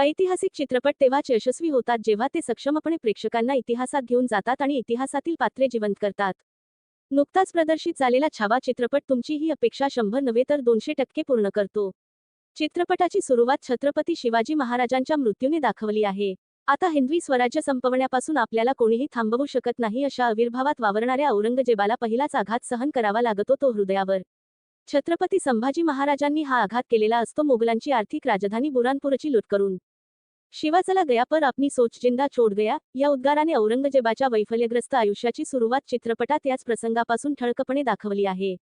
ऐतिहासिक चित्रपट तेव्हाच यशस्वी होतात जेव्हा ते सक्षमपणे प्रेक्षकांना इतिहासात घेऊन जातात आणि इतिहासातील पात्रे जिवंत करतात. नुकताच प्रदर्शित झालेला छावा चित्रपट तुमची ही अपेक्षा शंभर नव्हे तर दोनशे टक्के पूर्ण करतो. चित्रपटाची सुरुवात छत्रपती शिवाजी महाराजांच्या मृत्यूने दाखवली आहे. आता हिंदवी स्वराज्य संपवण्यापासून आपल्याला कोणीही थांबवू शकत नाही अशा आविर्भावात वावरणाऱ्या औरंगजेबाला पहिलाच आघात सहन करावा लागतो तो हृदयावर. छत्रपती संभाजी महाराजांनी हा आघात केलेला असतो मोगलांची आर्थिक राजधानी बुरानपूरची लूट करून शिवा चला गया पर अपनी सोच जिंदा छोड गया या उद्गाराने औरंगजेबाच्या वैफल्यग्रस्त आयुष्याची सुरुवात चित्रपटात याच प्रसंगापासून ठळकपणे दाखवली आहे.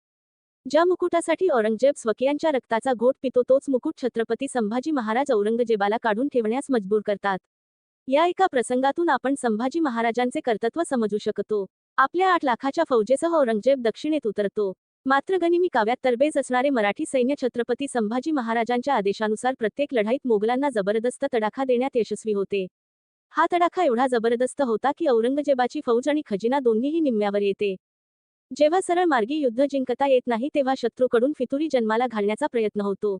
ज्या मुकुटासाठी औरंगजेब स्वकीयांच्या रक्ताचा घोट पितो तोच मुकुट छत्रपती संभाजी महाराज औरंगजेबाला काढून ठेवण्यास मजबूर करतात. या एका प्रसंगातून आपण संभाजी महाराजांचे कर्तत्व समजू शकतो. आपल्या आठ लाखाच्या फौजेसह औरंगजेब दक्षिणेत उतरतो. मात्र गनिमी काव्यात तरबेज असणारे मराठी सैन्य छत्रपती संभाजी महाराजांच्या आदेशानुसार प्रत्येक लढाईत मोगलांना जबरदस्त तडाखा देण्यात यशस्वी होते. हा तडाखा एवढा जबरदस्त होता की औरंगजेबाची फौज आणि खजिना दोन्हीही निम्म्यावर येते. जेव्हा सरळ मार्गी युद्ध जिंकता येत नाही तेव्हा शत्रूकडून फितुरी जन्माला घालण्याचा प्रयत्न होतो.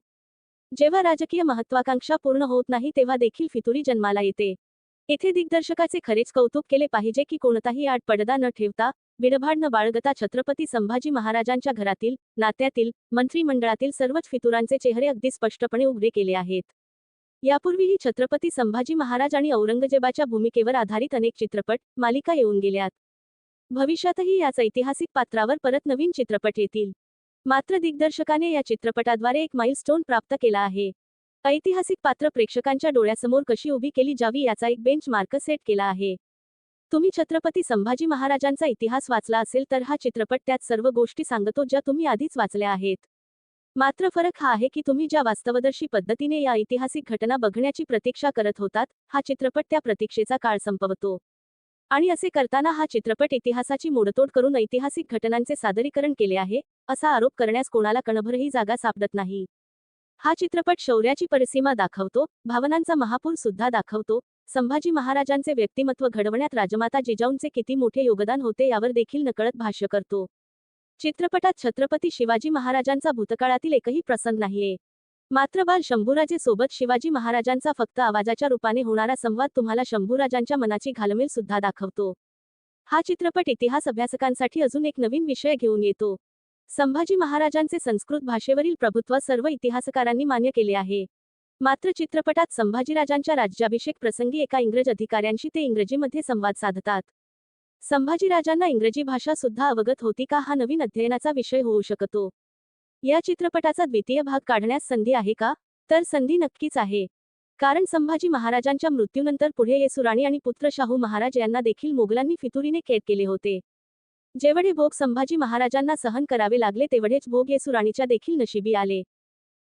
जेव्हा राजकीय महत्वाकांक्षा पूर्ण होत नाही तेव्हा देखील फितुरी जन्माला येते. येथे दिग्दर्शकाचे खरेच कौतुक केले पाहिजे की कोणताही आड पडदा न ठेवता बिडभाड बाळगता छत्रपती संभाजी महाराजांच्या घरातील नात्यातील मंत्रिमंडळातील सर्वच फितुरांचे चेहरे अगदी स्पष्टपणे उघडे केले आहेत. यापूर्वीही छत्रपती संभाजी महाराज आणि औरंगजेबाच्या भूमिकेवर आधारित अनेक चित्रपट मालिका येऊन गेल्यात. भविष्यातही याच ऐतिहासिक पात्रावर परत नवीन चित्रपट येतील. मात्र दिग्दर्शकाने या चित्रपटाद्वारे एक माइलस्टोन प्राप्त केला आहे. ऐतिहासिक पात्र प्रेक्षकांच्या डोळ्यासमोर कशी उभी केली जावी याचा एक बेंच मार्क सेट केला आहे. तुम्ही छत्रपती संभाजी महाराजांचा इतिहास वाचला असेल तर हा चित्रपट त्यात सर्व गोष्टी सांगतो ज्या तुम्ही आधीच वाचल्या आहेत. मात्र फरक हा आहे की तुम्ही ज्या वास्तवदर्शी पद्धतीने या ऐतिहासिक घटना बघण्याची प्रतीक्षा करत होतात हा चित्रपट त्या प्रतीक्षेचा काळ संपवतो. आणि असे करताना हा चित्रपट इतिहासाची मोडतोड करून ऐतिहासिक घटनांचे सादरीकरण केले आहे असा आरोप करण्यास कोणाला कणभरही जागा सापडत नाही. हा चित्रपट शौर्याची परिसीमा दाखवतो भावनांचा महापूर सुद्धा दाखवतो संभाजी महाराजांचे व्यक्तिमत्व घडवण्यात राजमाता जिजाऊंचे किती मोठे योगदान होते यावर देखील नकळत भाष्य करतो. चित्रपटात छत्रपती शिवाजी महाराजांचा भूतकाळातील एकही प्रसंग नाहीये. मात्र बाल शंभूराजे सोबत शिवाजी महाराजांचा फक्त आवाजाच्या रूपाने होणारा संवाद तुम्हाला शंभूराजांच्या मनाची घालमेल सुद्धा दाखवतो. हा चित्रपट इतिहास अभ्यासकांसाठी अजून एक नवीन विषय घेऊन येतो. संभाजी महाराजांचे संस्कृत भाषेवरील प्रभुत्व सर्व इतिहासकारांनी मान्य केले आहे. मात्र चित्रपटात संभाजीराजांच्या राज्याभिषेक प्रसंगी एका इंग्रज अधिकाऱ्यांशी ते इंग्रजीमध्ये संवाद साधतात. संभाजीराजांना इंग्रजी भाषा सुद्धा अवगत होती का हा नवीन अध्ययनाचा विषय होऊ शकतो. या चित्रपटाचा द्वितीय भाग काढण्यास संधी आहे का? तर संधी नक्कीच आहे. कारण संभाजी महाराजांच्या मृत्यूनंतर पुढे येसुराणी आणि पुत्र शाहू महाराज यांना देखील मोगलांनी फितुरीने कैद केले होते. जेवढे भोग संभाजी महाराजांना सहन करावे लागले तेवढेच भोग येसुराणीच्या देखील नशिबी आले.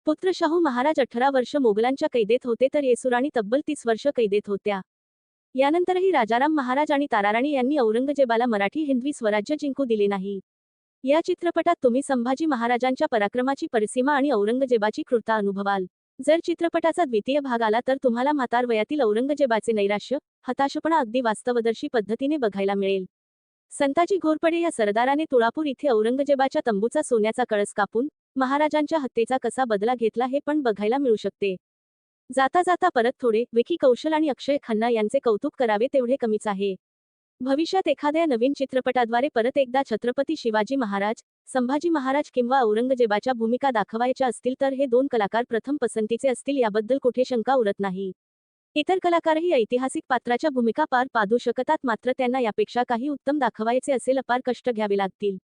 पुत्र शाहू महाराज अठरा वर्ष मोगलांच्या कैदेत होते तर येसुराणी तब्बल तीस वर्ष कैदेत होत्या. यानंतरही राजाराम महाराज आणि ताराराणी यांनी औरंगजेबाला मराठी हिंदवी स्वराज्य जिंकू दिले नाही. या चित्रपटात तुम्ही संभाजी महाराजांच्या पराक्रमाची परिसीमा आणि औरंगजेबाची कृता अनुभवाल. जर चित्रपटाचा द्वितीय भाग आला तर तुम्हाला म्हातार वयातील औरंगजेबाचे नैराश्य हताशपणा अगदी वास्तवदर्शी पद्धतीने बघायला मिळेल. संताजी घोरपडे या सरदाराने तुळापूर इथे औरंगजेबाच्या तंबूचा सोन्याचा कळस कापून महाराजांच्या हत्येचा कसा बदला घेतला हे पण बघायला मिळू शकते. जाता जाता परत थोडे विकी कौशल आणि अक्षय खन्ना यांचे कौतुक करावे तेवढे कमीच आहे. भविष्यात एखाद्या नवीन चित्रपटाद्वारे परत एकदा छत्रपती शिवाजी महाराज संभाजी महाराज किंवा औरंगजेबाच्या भूमिका दाखवायच्या असतील तर हे दोन कलाकार प्रथम पसंतीचे असतील याबद्दल कुठे शंका उरत नाही. इतर कलाकारही ऐतिहासिक पात्राच्या भूमिका पार पाडू शकतात मात्र त्यांना यापेक्षा काही उत्तम दाखवायचे असेल अपार कष्ट घ्यावे लागतील.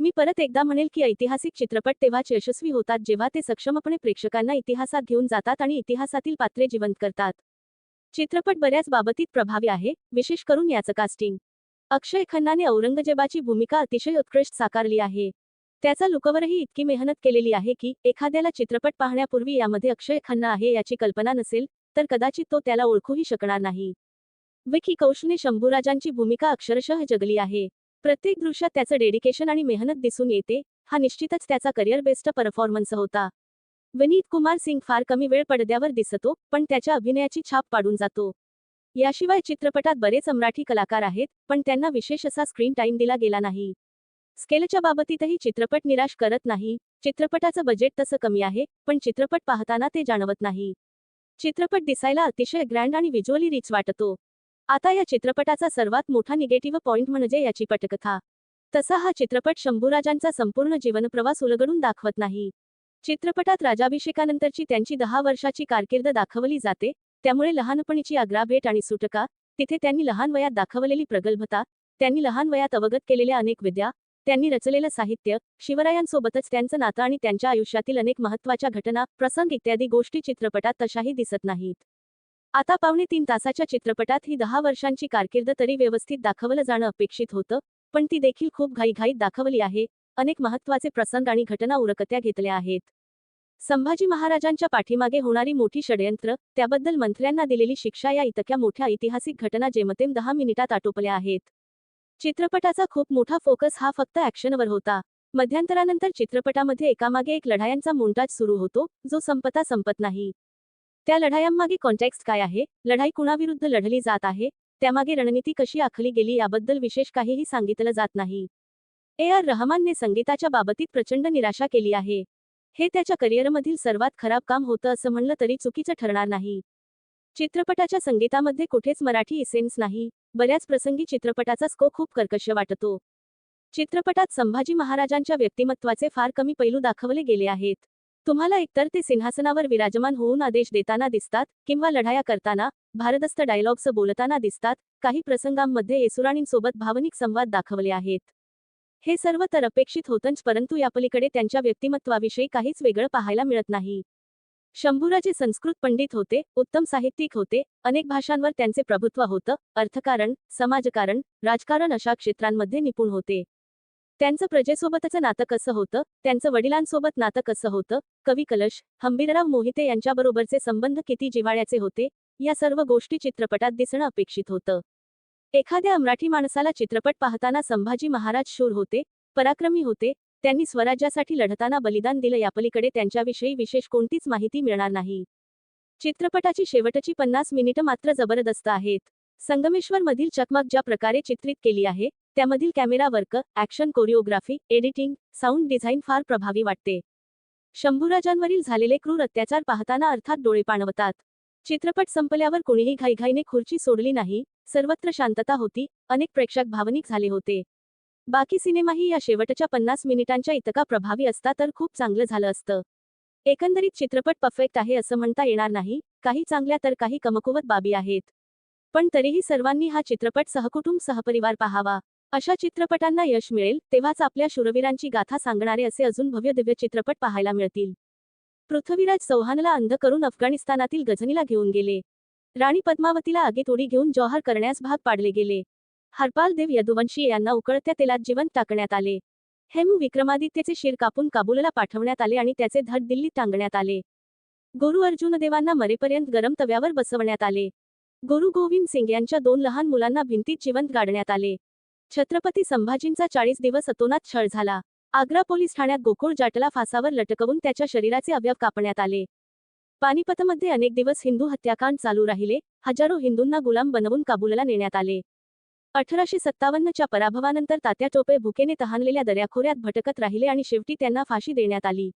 मी परत एकदा म्हणेल की ऐतिहासिक चित्रपट तेव्हाच यशस्वी होतात जेव्हा ते सक्षमपणे प्रेक्षकांना इतिहासात घेऊन जातात आणि इतिहासातील पात्रे जिवंत करतात. चित्रपट बऱ्याच बाबतीत प्रभावी आहे विशेष करून याचं कास्टिंग अक्षय खन्नाने औरंगजेबाची भूमिका अतिशय उत्कृष्ट साकारली आहे. त्याचा लुकवरही इतकी मेहनत केलेली आहे की एखाद्याला चित्रपट पाहण्यापूर्वी यामध्ये अक्षय खन्ना आहे याची कल्पना नसेल तर कदाचित तो त्याला ओळखूही शकणार नाही. विकी कौशने शंभूराजांची भूमिका अक्षरशः जगली आहे. प्रत्येक दृश्यात त्याचं डेडिकेशन आणि मेहनत दिसून येते. हा निश्चितच त्याचा करिअर बेस्ट परफॉर्मन्स होता. विनीत कुमार सिंग फार कमी वेळ पडद्यावर दिसतो पण त्याच्या अभिनयाची छाप पाडून जातो. याशिवाय चित्रपटात बरेच मराठी कलाकार आहेत पण त्यांना विशेष असा स्क्रीन टाइम दिला गेला नाही. स्केलच्या बाबतीतही चित्रपट निराश करत नाही. चित्रपटाचं बजेट तसं कमी आहे पण चित्रपट पाहताना ते जाणवत नाही. चित्रपट दिसायला अतिशय ग्रँड आणि व्हिज्युअली रिच वाटतो. आता या चित्रपटाचा सर्वात मोठा निगेटिव्ह पॉइंट म्हणजे याची पटकथा. तसा हा चित्रपट शंभूराजांचा संपूर्ण जीवनप्रवास उलगडून दाखवत नाही. चित्रपटात राजाभिषेकानंतरची त्यांची दहा वर्षाची कारकीर्द दाखवली जाते त्यामुळे लहानपणीची आग्रा भेट आणि सुटका तिथे त्यांनी लहान वयात दाखवलेली प्रगल्भता त्यांनी लहान वयात अवगत केलेल्या अनेक विद्या त्यांनी रचलेलं साहित्य शिवरायांसोबतच त्यांचं नातं आणि त्यांच्या आयुष्यातील अनेक महत्त्वाच्या घटना प्रसंग इत्यादी गोष्टी चित्रपटात तशाही दिसत नाहीत. आता पावणे तीन तासाच्या चित्रपटात ही दहा वर्षांची कारकीर्द तरी व्यवस्थित दाखवलं जाणं अपेक्षित होतं पण ती देखील खूप घाईघाईत दाखवली आहे. अनेक महत्त्वाचे प्रसंग आणि घटना उरकत्या घेतल्या आहेत. संभाजी महाराजांच्या पाठीमागे होणारी मोठी षडयंत्र त्याबद्दल मंत्र्यांना दिलेली शिक्षा या इतक्या मोठ्या ऐतिहासिक घटना जेमतेम दहा मिनिटात आटोपल्या आहेत. चित्रपटाचा खूप मोठा फोकस हा फक्त ॲक्शनवर होता. मध्यंतरानंतर चित्रपटामध्ये एकामागे एक लढायांचा मोंटाज सुरू होतो जो संपता संपत नाही. त्या लढायांमागे कॉन्टेक्स्ट काय आहे? लढाई कुणाविरुद्ध लढली जात आहे? त्यामागे रणनीती कशी आखली गेली याबद्दल विशेष काहीही सांगितलं जात नाही. ए आर रहमानने संगीताच्या बाबतीत प्रचंड निराशा केली आहे. हे त्याच्या करिअरमधील सर्वात खराब काम होतं असं म्हणलं तरी चुकीचं ठरणार नाही. चित्रपटाच्या संगीतामध्ये कुठेच मराठी इसेन्स नाही. बऱ्याच प्रसंगी चित्रपटाचा स्कोप खूप कर्कश वाटतो. चित्रपटात संभाजी महाराजांच्या व्यक्तिमत्वाचे फार कमी पैलू दाखवले गेले आहेत. तुम्हाला एकतर ते सिंहासनावर विराजमान होऊन आदेश देताना दिसतात किंवा लढाया करताना भारदस्त डायलॉग्स बोलताना दिसतात काही प्रसंगांमध्ये येसुराणींसोबत भावनिक संवाद दाखवले आहेत. हे सर्व तर अपेक्षित होतंच परंतु यापलीकडे त्यांच्या व्यक्तिमत्वाविषयी काहीच वेगळं पाहायला मिळत नाही. शंभूराजे संस्कृत पंडित होते उत्तम साहित्यिक होते अनेक भाषांवर त्यांचे प्रभुत्व होतं अर्थकारण समाजकारण राजकारण अशा क्षेत्रांमध्ये निपुण होते. त्यांचं प्रजेसोबतचं नातं कसं होतं? त्यांचं वडिलांसोबत नातं कसं होतं? कवी कलश हंबीरराव मोहिते यांच्याबरोबरचे संबंध किती जिव्हाळ्याचे होते? या सर्व गोष्टी चित्रपटात दिसणं अपेक्षित होतं. एखाद्या मराठी माणसाला चित्रपट पाहताना संभाजी महाराज शूर होते पराक्रमी होते त्यांनी स्वराज्यासाठी लढताना बलिदान दिलं यापलीकडे त्यांच्याविषयी विशेष कोणतीच माहिती मिळणार नाही. चित्रपटाची शेवटची पन्नास मिनिटं मात्र जबरदस्त आहेत. संगमेश्वर मधील चकमक ज्या प्रकारे चित्रित केली आहे त्यामधील camera work action choreography editing sound design फार प्रभावी वाटते. शंभूराजांवरील झालेले क्रूर अत्याचार पाहताना अर्थात डोळे पाणवतात. चित्रपट संपल्यावर कोणीही घाईघाईने खुर्ची सोडली नाही सर्वत्र शांतता होती अनेक प्रेक्षक भावनिक झाले होते. बाकी सिनेमाही या शेवटच्या पन्नास मिनिटांच्या इतका प्रभावी असता तर खूप चांगलं झालं असतं. एकंदरीत चित्रपट परफेक्ट आहे असं म्हणता येणार नाही काही चांगल्या तर काही कमकुवत बाबी आहेत. पण तरीही सर्वांनी हा चित्रपट सहकुटुंब सहपरिवार पाहावा. अशा चित्रपटांना यश मिळेल तेव्हाच आपल्या शूरवीरांची गाथा सांगणारे असे अजून भव्य दिव्य चित्रपट पाहायला मिळतील. पृथ्वीराज चौहानला अंध करून अफगाणिस्तानातील गझनीला घेऊन गेले. राणी पद्मावतीला आगीत उडी घेऊन जौहर करण्यास भाग पाडले गेले. हरपाल देव यदुवंशी यांना उकळत्या तेलात जिवंत टाकण्यात आले. हेमू विक्रमादित्यचे शिर कापून काबूलला पाठवण्यात आले आणि त्याचे धड दिल्लीत टांगण्यात आले. गुरु अर्जुन देवांना मरेपर्यंत गरम तव्यावर बसवण्यात आले. गुरु गोविंद सिंग यांच्या दोन लहान मुलांना भिंतीत जिवंत गाडण्यात आले. छत्रपती संभाजींचा चाळीस दिवस अतोनात छळ झाला. आग्रा पोलीस ठाण्यात गोकुळ जाटला फासावर लटकवून त्याच्या शरीराचे अवयव कापण्यात आले. पानिपतमध्ये अनेक दिवस हिंदू हत्याकांड चालू राहिले हजारो हिंदूंना गुलाम बनवून काबूलला नेण्यात आले. अठराशे सत्तावन्नच्या पराभवानंतर तात्या टोपे भुकेने तहानलेल्या दर्याखोऱ्यात भटकत राहिले आणि शेवटी त्यांना फाशी देण्यात आली.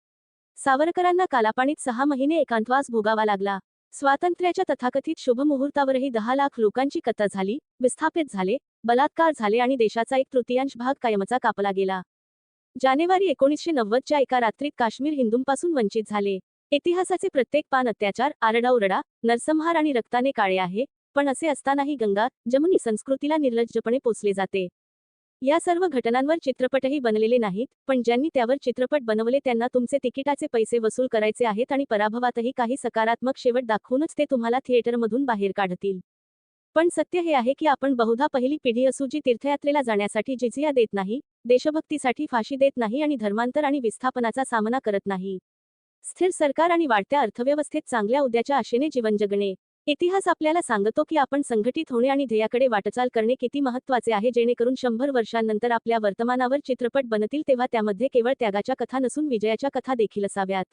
सावरकरांना कालापाणीत सहा महिने एकांतवास भोगावा लागला. स्वातंत्र्याच्या तथाकथित शुभमुहूर्तावरही दहा लाख लोकांची कथा झाली विस्थापित झाले बलात्कार झाले आणि देशाचा एक तृतीयांश भाग कायमचा कापला गेला. जानेवारी एकोणीसशे नव्वदच्या एका रात्रीत काश्मीर हिंदूंपासून वंचित झाले. इतिहासाचे प्रत्येक पान अत्याचार आरडाओरडा नरसंहार आणि रक्ताने काळे आहे पण असे असतानाही गंगा जमुनी संस्कृतीला निर्लज्जपणे पोचले जाते. या सर्व घटनांवर चित्रपटही बनलेले नाहीत पण ज्यांनी त्यावर चित्रपट बनवले त्यांना तुमचे तिकिटाचे पैसे वसूल करायचे आहेत आणि पराभवातही काही सकारात्मक शेवट दाखवूनच ते तुम्हाला थिएटरमधून बाहेर काढतील. पण सत्य हे आहे की आपण बहुधा पहिली पिढी असू जी तीर्थयात्रेला जाण्यासाठी जिझिया देत नाही देशभक्तीसाठी फाशी देत नाही आणि धर्मांतर आणि विस्थापनाचा सामना करत नाही. स्थिर सरकार आणि वाढत्या अर्थव्यवस्थेत चांगल्या उद्याच्या आशेने जीवन जगणे इतिहास आपल्याला सांगतो की आपण संघटित होणे आणि ध्येयाकडे वाटचाल करणे किती महत्त्वाचे आहे जेणेकरून शंभर वर्षांनंतर आपल्या वर्तमानावर चित्रपट बनतील तेव्हा त्यामध्ये केवळ त्यागाच्या कथा नसून विजयाच्या कथा देखील असाव्यात.